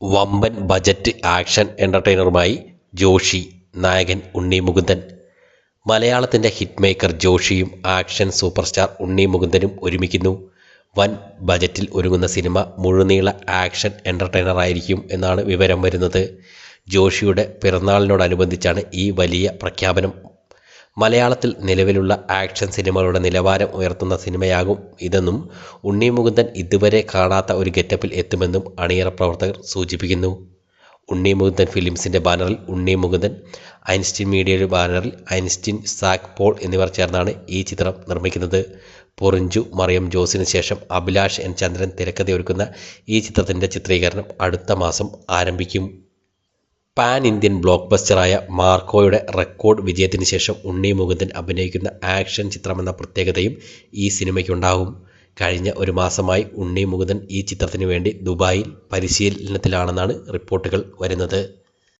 വമ്പൻ budget action എന്റർടൈനറുമായി Joshi നായകൻ ഉണ്ണി മുകുന്ദൻ. മലയാളത്തിന്റെ ഹിറ്റ് മേക്കർ ജോഷിയും ആക്ഷൻ സൂപ്പർ സ്റ്റാർ ഉണ്ണി മുകുന്ദനും ഒരുമിക്കുന്നു. വൻ ബജറ്റിൽ ഒരുങ്ങുന്ന സിനിമ മുഴുനീള ആക്ഷൻ എന്റർടൈനറായിരിക്കും എന്നാണ് വിവരം വരുന്നത്. ജോഷിയുടെ പിറന്നാളിനോടനുബന്ധിച്ചാണ് ഈ വലിയ പ്രഖ്യാപനം മലയാളത്തിൽ നിലവിലുള്ള ആക്ഷൻ സിനിമകളുടെ നിലവാരം ഉയർത്തുന്ന സിനിമയാകും ഇതെന്നും ഉണ്ണി മുകുന്ദൻ ഇതുവരെ കാണാത്ത ഒരു ഗെറ്റപ്പിൽ എത്തുമെന്നും അണിയറ പ്രവർത്തകർ സൂചിപ്പിക്കുന്നു. ഉണ്ണി മുകുന്ദൻ ഫിലിംസിന്റെ ബാനറിൽ ഉണ്ണി മുകുന്ദൻ ഐൻസ്റ്റീൻ മീഡിയയുടെ ബാനറിൽ ഐൻസ്റ്റീൻ സാക് പോൾ എന്നിവർ ചേർന്നാണ് ഈ ചിത്രം നിർമ്മിക്കുന്നത്. പൊറിഞ്ചു മറിയം ജോസിന് ശേഷം അഭിലാഷ് എൻ ചന്ദ്രൻ തിരക്കഥയൊരുക്കുന്ന ഈ ചിത്രത്തിന്റെ ചിത്രീകരണം അടുത്ത മാസം ആരംഭിക്കും. പാൻ ഇന്ത്യൻ ബ്ലോക്ക് ബസ്റ്ററായ മാർക്കോയുടെ റെക്കോർഡ് വിജയത്തിന് ശേഷം ഉണ്ണി മുകുന്ദൻ അഭിനയിക്കുന്ന ആക്ഷൻ ചിത്രമെന്ന പ്രത്യേകതയും ഈ സിനിമയ്ക്കുണ്ടാകും. കഴിഞ്ഞ ഒരു മാസമായി ഉണ്ണി മുകുന്ദൻ ഈ ചിത്രത്തിന് വേണ്ടി ദുബായിൽ പരിശീലനത്തിലാണെന്നാണ് റിപ്പോർട്ടുകൾ വരുന്നത്.